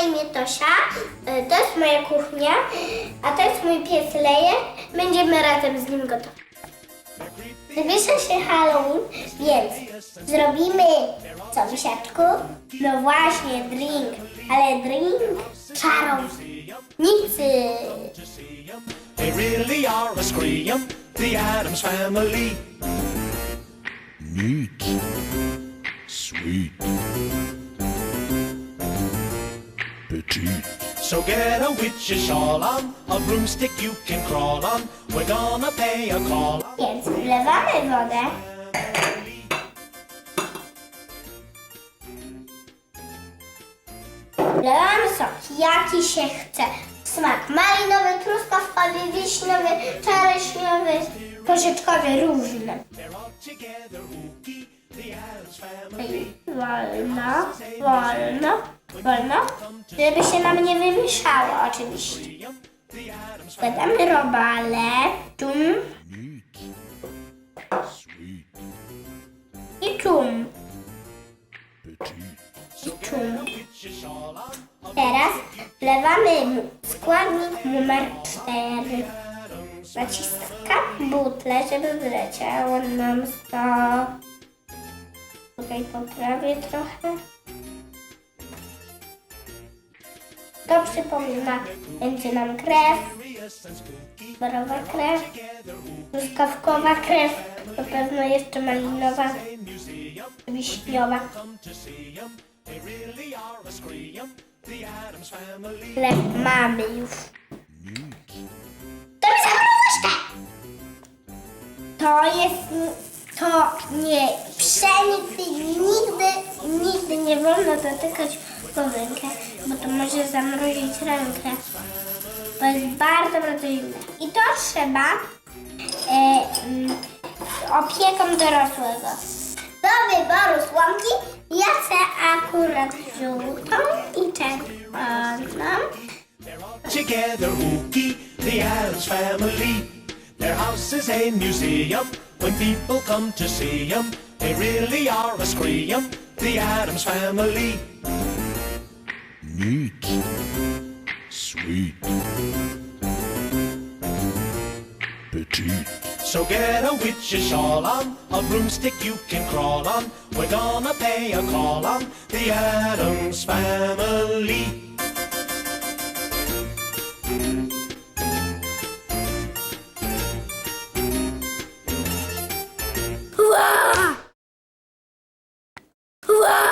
na imię Tosia. E, To jest moja kuchnia, a to jest mój pies Leje. Będziemy razem z nim gotować. Zbliża się Halloween, więc zrobimy co, misiaczku? No właśnie, drink, ale drink czarownicy. They really are a scream, the Adams family. Neat. Sweet. Petite. So get a witch's shawl on, a broomstick you can crawl on. We're gonna pay a call. Więc wlewamy wodę. Wlewamy sok, jaki się chce. Smak malinowy, truskawkowy, wiśniowy, czereśniowy, porzeczkowy, różny. Wolno, wolno, wolno, żeby się nam nie wymieszało oczywiście. Składamy robale, tum i tum, i tum. Teraz wlewamy składnik numer 4. Naciskam butlę, żeby wleciało nam to. Tutaj poprawię trochę. To przypomina, będzie nam krew, barowa krew, truskawkowa krew, na pewno jeszcze malinowa, wiśniowa. Chleb mamy już. To zabrał łyżkę! To jest... To nie pszenicy nigdy, nigdy nie wolno dotykać rękę, bo to może zamrozić rękę. To jest bardzo, bardzo zimne. I to trzeba e, mm, opieką dorosłego. Do wyboru słomki ja chcę akurat żółtą i czerwoną. Together hooky, the Adams family. Their house is a museum. When people come to see 'em, they really are a scream, the Adams family. Neat. Sweet. Petite. So get a witch's shawl on, a broomstick you can crawl on. We're gonna pay a call on the Adams family. Ła! Ła!